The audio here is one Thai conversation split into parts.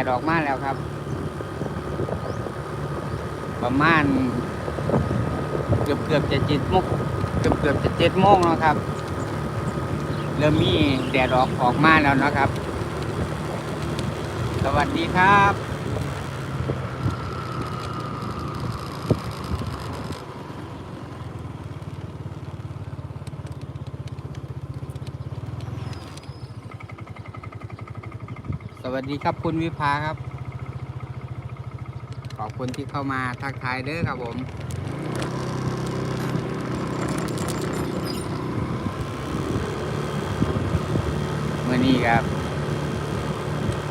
ดดออกมาแล้วครับ ประมาณเกือบเกือบจะเจ็ดโมงเกือบเกือบจะเจ็ดโมงแล้วครับ เริ่มมีแดดออกออกมาแล้วนะครับ สวัสดีครับ ส วัสดีครับคุณวิภาครับ ขอบคุณที่เข้ามาทักทายเด้อครับผมเมื่อนี้ครับ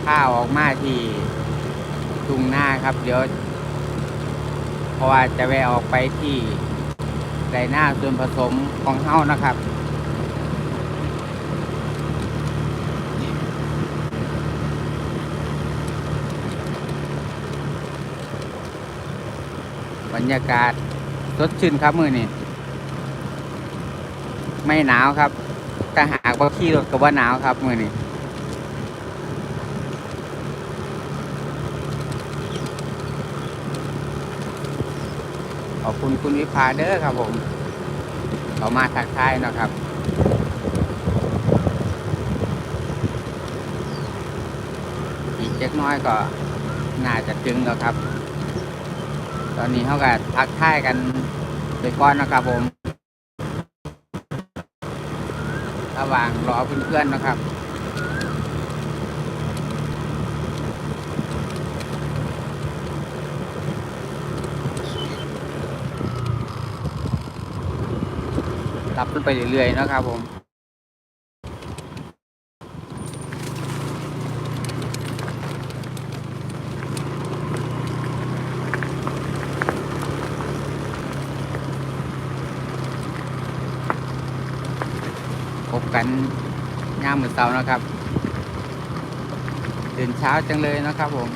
ข้าวออกมาที่ทุ่งหน้าครับ เดี๋ยวเพราะว่าจะแวะออกไปที่ไรหน้าส่วนผสมของเฮ้านะครับ บ รรยากาศสดชื่นครับมือนี้ไม่หนาวครับถ้าหากว่าขี่รถก็ว่าหนาวครับมือนี้ขอบคุณคุณวิภาเด้อครับผมเขามาทักทายนะครับอีกเล็กน้อยก็น่าจะถึงแล้วครับ ตอนนี้เขาก็ทักทายกันไปก่อนนะครับผม ระหว่างรอเพื่อนๆนะครับรับขึ้นไปเรื่อยๆนะครับผม กันยามเหมื้อเช้านะครับตื่นเช้าจังเลยนะครับผม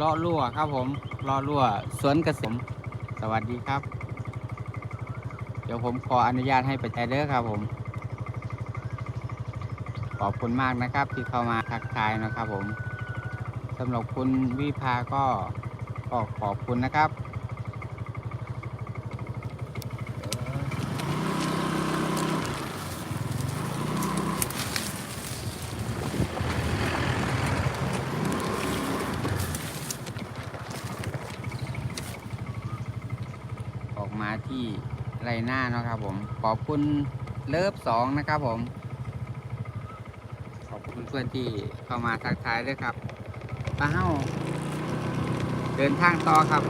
รอรั่วครับผมรอรั่วสวนกระสมสวัสดีครับ เดี๋ยวผมขออนุญาตให้ไปใจเด้อครับผม อบคุณมากนะครับ ที่เข้ามาทักทายนะครับผมสำหรับคุณวิภาก็ก็ขอบคุณนะครับออกมาที่ไรหน้านะครับผม ขอบคุณเลิฟสองนะครับผม เพื่อนที่เข้ามาทักทายด้วยครับป้าเฮ้าเดินทางต่อครับ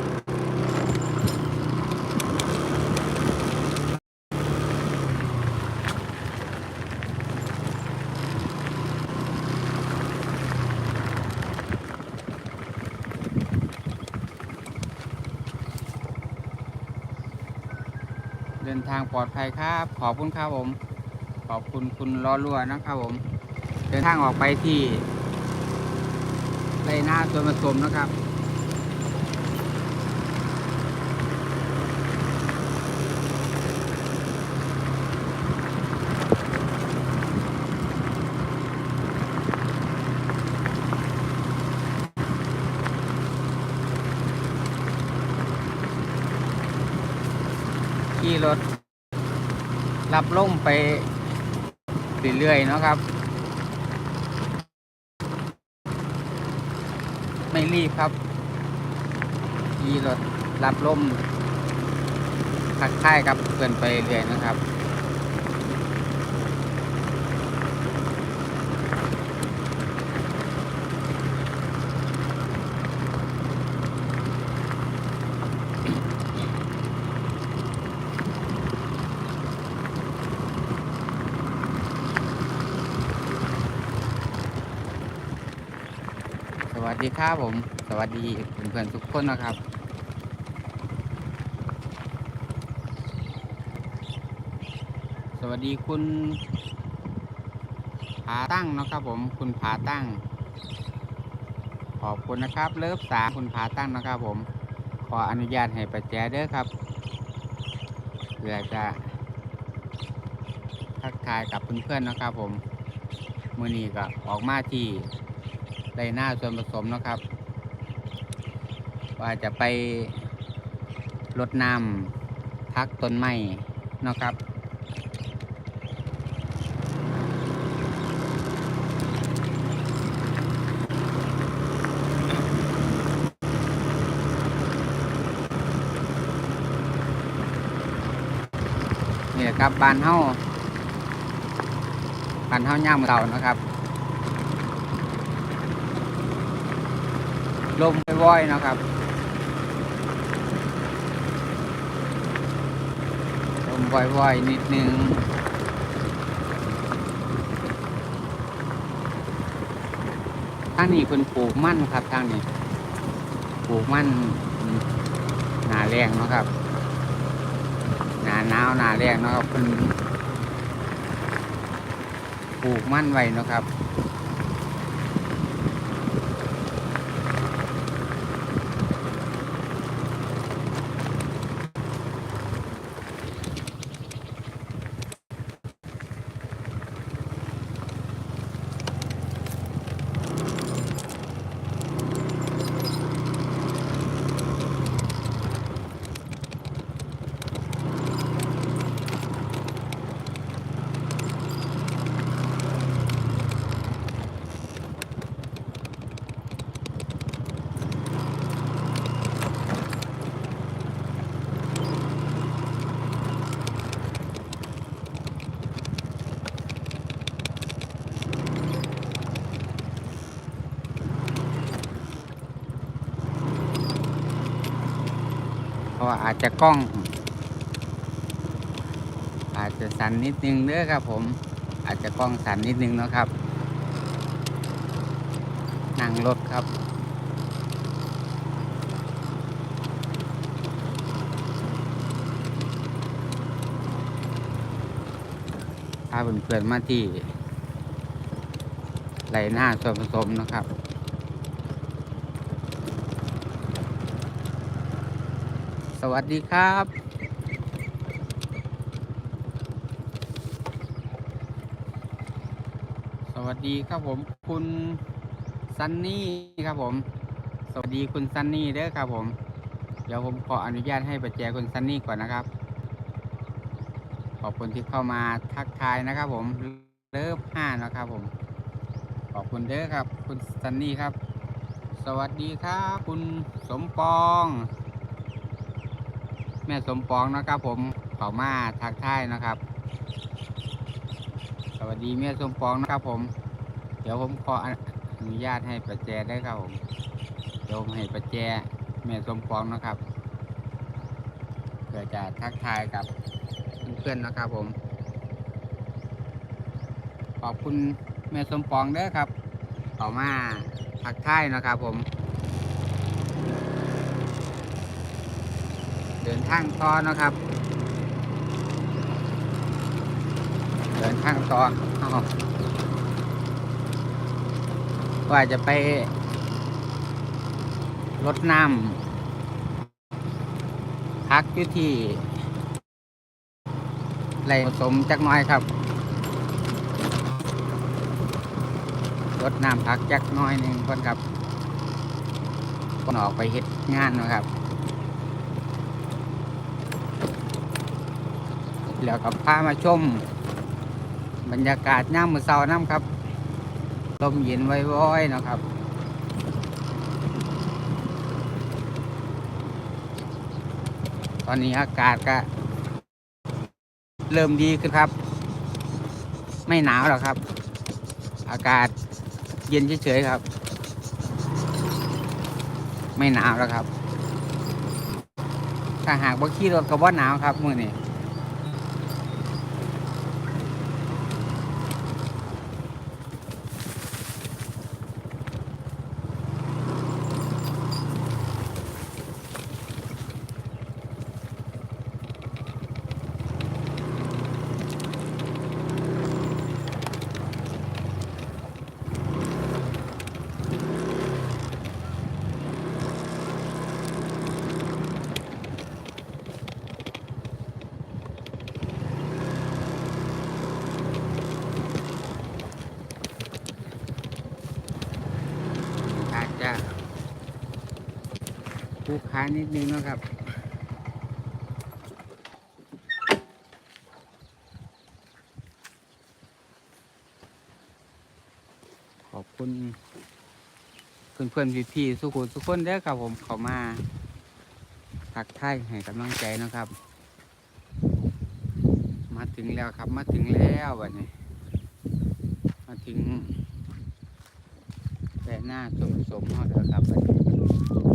เดินทางปลอดภัยครับ ขอบคุณครับผม ขอบคุณคุณล้อรั่วนะครับผม ดินทางออกไปที่ไรหน้าส่วนผสมนะครับขี่รถรับล่มไปเรื่อยๆเนาะครับ ไม่รีบครับขี่รถรับล่มทักทายกับเพื่อนไปเรื่อยนะครับ ดีครับผม สวัสดีเพื่อนๆทุกคนนะครับ สวัสดีคุณผาตั้งนะครับผมคุณผาตั้ง ขอบคุณนะครับ เลิฟสาคุณพาตั้งนะครับผม ขออนุญาตให้ประแจเด้อครับเพื่อจะทักทายกับเพื่อนๆนะครับผมมือนี้ก็ออกมาที่ ไรหน้าส่วนผสมนะครับ ว่าจะไปรดน้ำพักต้นไม้นะครับนี่แหละครับบานเฮาบานเฮาย่ามเก่านะครับ ลมว่อยๆนะครับลมว่อยๆนิดนึงทางนี้เพิ่นปลูกมั่นครับทางนี้ปลูกมั่นหนาแรงนะครับหนาหนาวหนาแรงนะครับเพิ่นปลูกมั่นไว้นะครับ เพราะอาจจะกล้อง อาจจะสั่นนิดนึงเด้อครับ ผมอาจจะกล้องสั่นนิดนึงเนาะครับ นั่งรถครับพาเพื่อนๆมาที่ไหลหน้าส่วนผสมนะครับ วัสดีครับสวัสดีครับผมคุณซันนี่ครับผม สวัสดีคุณซันนี่เด้อครับผม เดี๋ยวผมขออนุญาตให้ประแจคุณซันนี่ก่อนนะครับ ขอบคุณที่เข้ามาทักทายนะครับผมเลิฟห้านะครับผม ขอบคุณเด้อครับ คุณซันนี่ครับ สวัสดีครับ คุณสมปอง แม่สมปองนะครับผมเขามาทักทายนะครับ สวัสดีแม่สมปองนะครับผม เดี๋ยวผมขออนุญาตให้ประแจได้ครับผมเดี๋ยวผมให้ประแจแม่สมปองนะครับเพื่อจะทักทายกับเพื่อนๆนะครับผม ขอบคุณแม่สมปองเด้อครับต่อมาทักทายนะครับผม เดินทางต่อนะครับ เดินทางต่อว่าจะไปรดน้ำพักอยู่ที่ไรสมจักน้อยครับรดน้ำพักจักน้อยหนึ่งก่อนครับก่อนออกไปเฮ็ดงานนะครับ แล้วก็พามาชม บรรยากาศย่ามมือเสาน้ำครับลมเย็นไว้ๆนะครับตอนนี้อากาศก็ เริ่มดีขึ้นครับ ไม่หนาวหรอกครับ อากาศเย็นเฉยๆครับ ไม่หนาวแล้วครับ ถ้าหากว่าขี่รถก็ว่าหนาวครับมือนี้ ลูกค้านิดนึงนะครับขอบคุณเพื่อนเพื่อนพี่พี่ๆสุขุมทุกคนเด้อครับผมเขามาทักทายให้กำลังใจนะครับ มาถึงแล้วครับมาถึงแล้ววันนี้ มาถึงแต่หน้าสมสมเฮาแล้วครับบัดนี้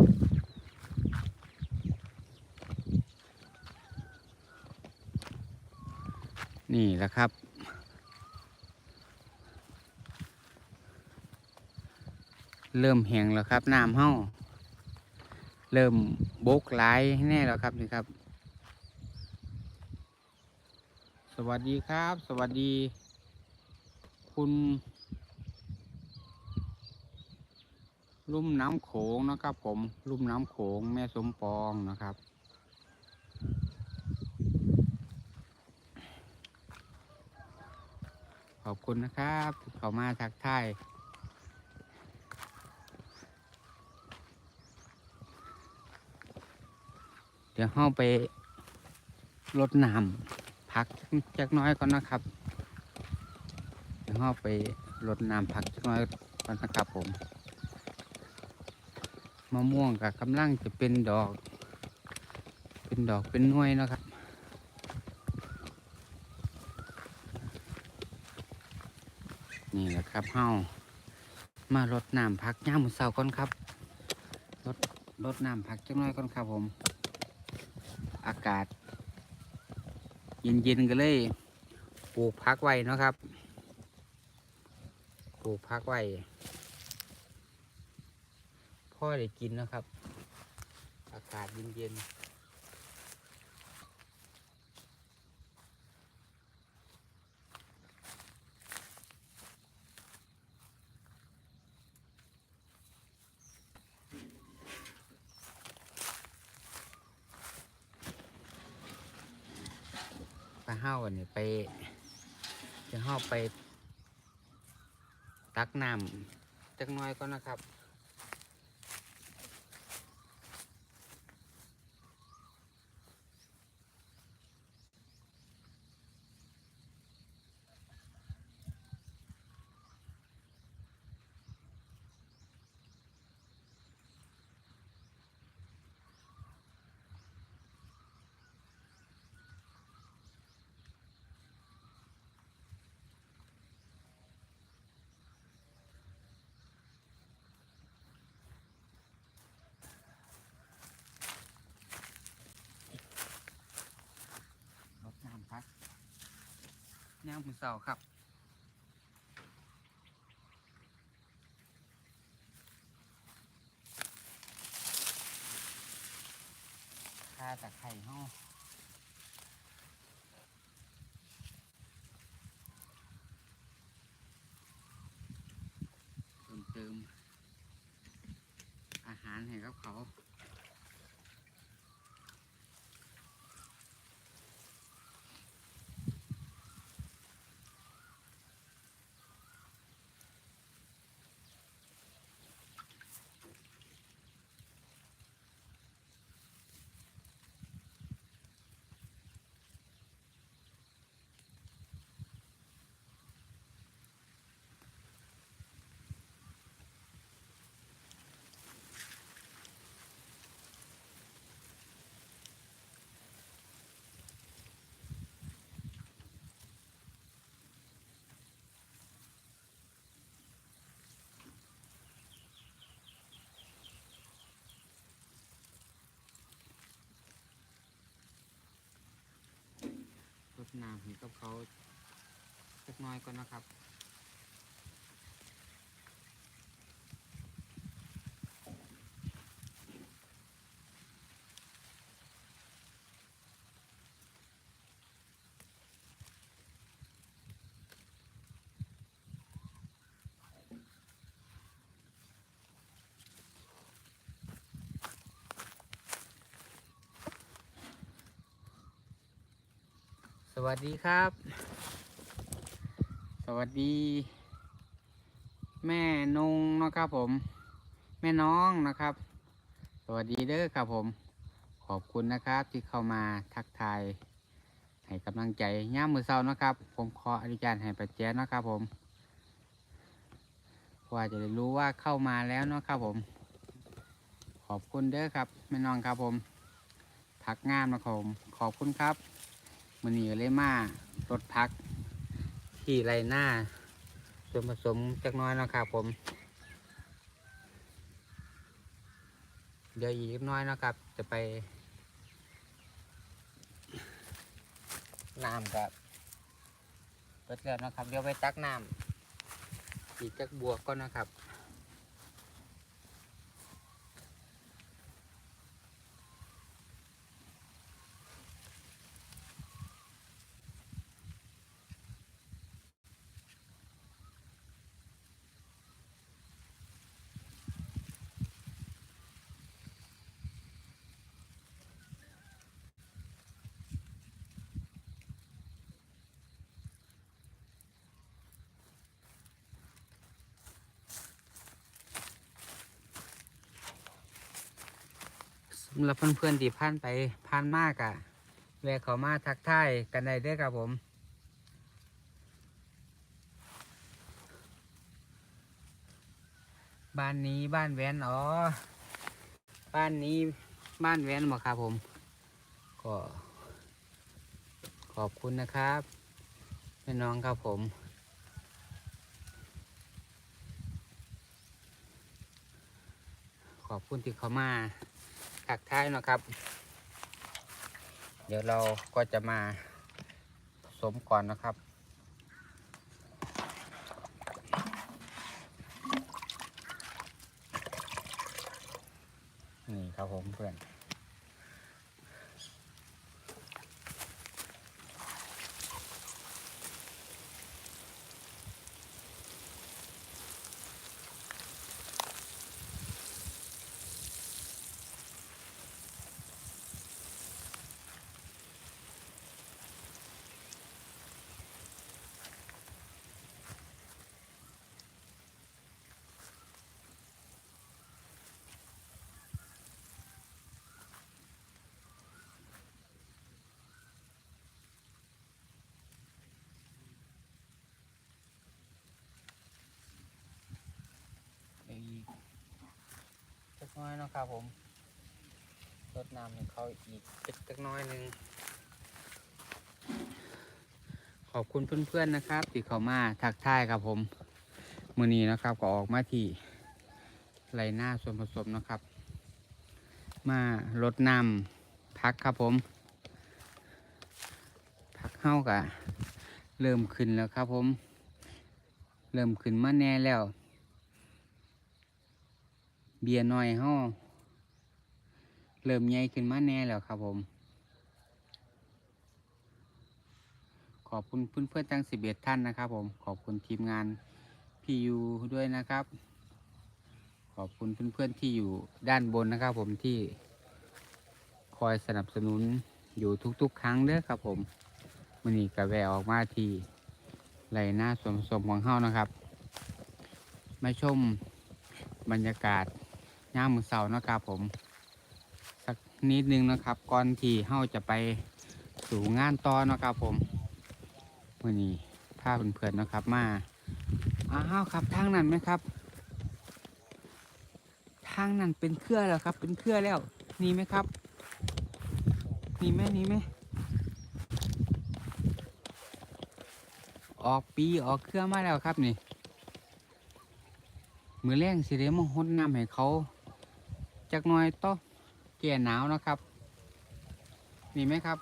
นี่แหละครับ เริ่มแห้งแล้วครับน้ำเฮาเริ่มบกหลแน่แล้วครับนี่ครับ สวัสดีครับ สวัสดี คุณลุ่มน้ำโขงนะครับผม ลุ่มน้ำโขงแม่สมปองนะครับ อบคุณนะครับเขามาทักทายเดี๋ยวเข้าไปรดน้ำพักจักน้อยก่อนนะครับ เดี๋ยวเข้าไปรดน้ำพักจักน้อยก่อนนะครับผมมะม่วงกับกำลังจะเป็นดอก เป็นดอกเป็นหน่วยนะครับ นี่แหละ ครับเฮามารดน้ำพักย่ามมือเสาก่อนครับรดรดน้ำพักจักหน้อยก่อนครับผม อากาศ เย็นๆก็เลยปลูกพักไว้นะครับปลูกพักไว้พ่อได้กินนะครับ อากาศเย็นๆ เฮ้าวันนี้ไปจะห้าไป ตักน้ำจักน้อยก็นะครับ รดน้ำพัก ย่างมือเสาครับค่าตะไคร่ห้อเติมเติมอาหารให้กับเขา ดน้ำให้กับเขาสักน้อยก่อนนะครับ วัสดีครับ สวัสดี แม่นงนะครับผม แม่น้องนะครับ สวัสดีเด้อครับผม ขอบคุณนะครับที่เข้ามาทักทายให้กำลังใจย่ามมือเศร้านะครับ ผมขออนุญาตให้ประแจนะครับผมว่าจะได้รู้ว่าเข้ามาแล้วนะครับผม ขอบคุณเด้อครับแม่น้องครับผมพักงามนะครับผม ขอบคุณครับ มันนี่เลยมารถพัก ที่ไรหน้าส่วนผสมจักน้อยนะครับผม เดี๋ยวอีกน้อยนะครับ จะไปน้ำกับเปิดแล้วนะครับ เดี๋ยวไปตักน้ำอีกจักบวกก็นะครับำหรับเพื่อนๆที่ผ่านไปผ่านมากอะแวะเขามาทักทายกันได้ด้อครับผมบ้านนี้บ้านแวนอ๋อ บ้านนี้บ้านแวนหมอครับผม ก็ขอบคุณนะครับแม่น้องครับผม ขอบคุณที่เขามา ถักท้ายนะครับ เดี๋ยวเราก็จะมาผสมก่อนนะครับ น้อยนะครับผมรดน้ำให้เขาอีกจักน้อยหนึ่งขอบคุณเพื่อนๆนะครับที่เขามาทักทายครับผมมือนี้นะครับก็ออกมาที่ไรหน้าส่วนผสมนะครับ มาลดน้ำพักครับผมพักเข้ากะเริ่มขึ้นแล้วครับผม เริ่มขึ้นมาแน่แล้ว เบียร์น้อยเฮาเริ่มใหญ่ขึ้นมาแน่แล้วครับผม ขอบคุณเพื่อนเพื่อนทั้งสิบเอ็ดท่านนะครับ ผม ขอบคุณทีมงานพี่ยูด้วยนะครับ ขอบคุณเพื่อนเพื่อนที่อยู่ด้านบนนะครับ ผมที่คอยสนับสนุนอยู่ทุก ๆ ครั้งเด้อครับ ผมมันนี้กระแวออกมาทีไหลหน้าสวนผสมของเฮานะครับ มาชมบรรยากาศ ย่ามมือเสานะครับผม สักนิดนึงนะครับ ก่อนที่เฮาจะไปสู่งานต่อนะครับผมวันนี้พาเพื่อนๆนะครับ มาอ้าวครับทางนั้นไหมครับ ทางนั้นเป็นเครือแล้วครับ เป็นเครือแล้วนี่ไหมครับนี่ไหมนี่ไหมออกปีออกเครือมาแล้วครับนี่ มือแรงสิเดมหดน้ำให้เขา จักหน่อยต่อแก่ยหนาวนะครับ นี่ไหมครับ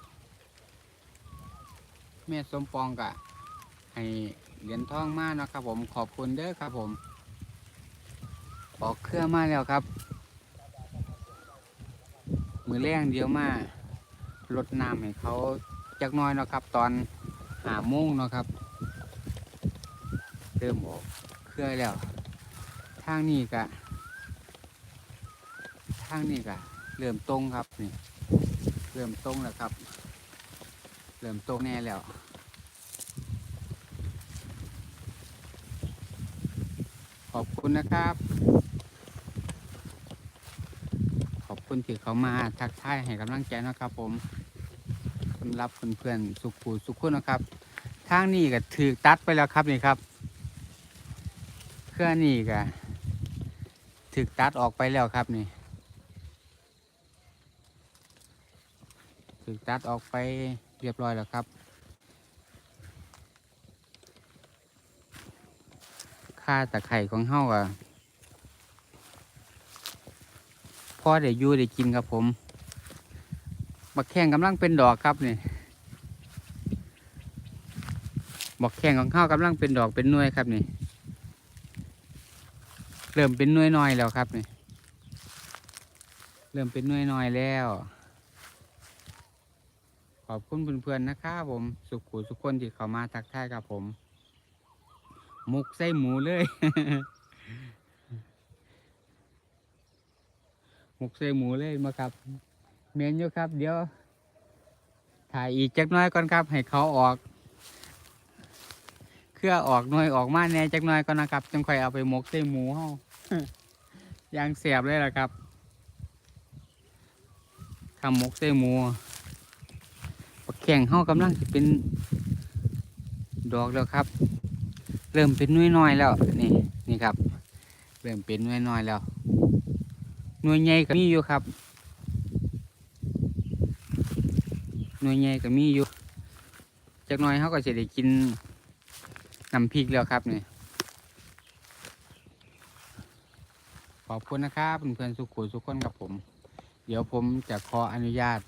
แม่สมปองกะให้เหรียญทองมาเนะครับ ผมขอบคุณเด้อครับ ผมออกเครื่องมาแล้วครับ มือแรงเดียวมาลดน้ำให้เขาจักน้อยนะครับ ตอนหาโมงนะครับ เริ่มออกเครื่องแล้ว ทางนี้กะ ทางนี้กะเริ่มตรงครับนี่ เริ่มตรงแล้วครับ เริ่มตรงแน่แล้วขอบคุณนะครับ ขอบคนที่เขามาทักทายให้กำลังใจนะครับ ผมสำหรับเพื่อนๆสุขุสุขคนนะครับ ทางนี้ก็ถือตัดไปแล้วครับนี่ครับเครื่องนี่ก็ถือตัดออกไปแล้วครับนี่ถือ ตัดออกไปเรียบร้อยแล้วครับ ค่าตะไคร่ของเฮาอะพ่อได้อยู่ได้กินครับผมบักแข้งกำลังเป็นดอกครับนี่บักแข้งของเฮากำลังเป็นดอกเป็นหน่วยครับนี่ เริ่มเป็นหน่วยน้อยแล้วครับนี่ เริ่มเป็นหน่วยน้อยแล้ว ขอบคุณเพื่อนๆนะครับผม สุขุสุขคนที่เข้ามาทักทายครับผม มุกใส่หมูเลย มุกใส่หมูเลยมาครับ เมนอยู่ครับ เดี๋ยว ถ่ายอีกจักหน้อยก่อนครับ ให้เขาออก เครือออกน่วยออกมาแน่จักหน้อยก่อนนะครับจังค่อยเอาไปหมกใส่หมูเฮายางเสียบเลยล่ะครับทำหมกใส่หมู ข่งเฮากำลังจะเป็นดอกแล้วครับ เริ่มเป็นน้อยน้อยๆแล้วนี่นี่ครับ เริ่มเป็นน้อยน้อยๆแล้วหน่วยใหญ่ก็มีอยู่ครับหน่วยใหญ่ก็มีอยู่จักน่อยเขาก็จะได้กินน้ำพริกแล้วครับนี่ขอบคุณนะครับเพื่อนๆสุขุสุขคนกับผม เดี๋ยวผมจะขออนุญาต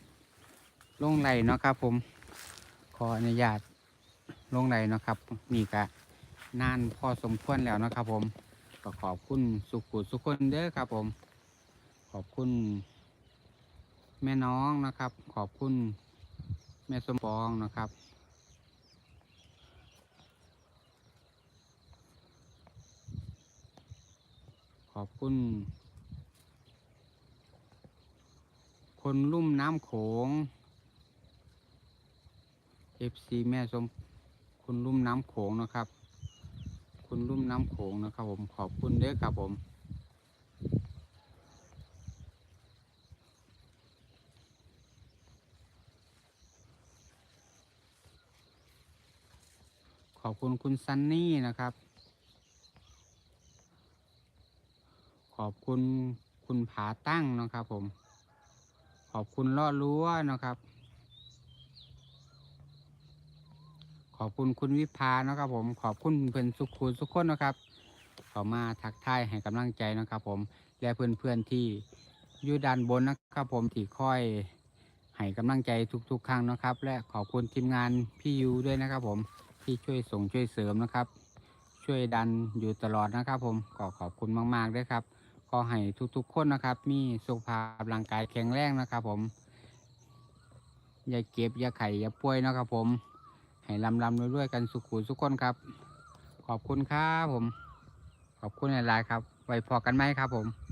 ลงไหลเนาะครับ ผม ขออนุญาตลงไหนเนาะครับนี่ก็นานพอสมควรแล้วนะครับ ผมก็ขอบคุณสุขุสุคนเด้อครับ ผม ขอบคุณ แม่น้องนะครับ ขอบคุณแม่สมปองนะครับขอบคุณ คนลุ่มน้ำโขง FC แม่สมคุณลุ่มน้ำโขงนะครับ คุณลุ่มน้ำโขงนะครับ ผมขอบคุณเด้อครับผมขอบคุณคุณซันนี่นะครับ ขอบคุณคุณผาตั้งนะครับผม ขอบคุณล่อรั้วนะครับ ขอบคุณคุณวิภานะครับผมขอบคุณเพื่อนสุขุสุขคนนะครับเขามาทักทายให้กำลังใจนะครับผมและเพื่อนๆที่อยู่ด้านบนนะครับผมที่ค่อยให้กำลังใจทุกๆ ครั้งนะครับ และขอบคุณทีมงานพี่ยูด้วยนะครับผมที่ช่วยส่งช่วยเสริมนะครับ ช่วยดันอยู่ตลอดนะครับผมก็ขอบคุณมากๆด้วยครับขอให้ทุกๆ คนนะครับ มีสุขภาพร่างกายแข็งแรงนะครับผม อย่าเก็บอย่าไข่อย่าป่วยนะครับผม ให้ลำลำรวยๆกันสุขุสุขคนครับ ขอบคุณครับผม ขอบคุณหลายๆครับ ไว้พอกันไหมครับผม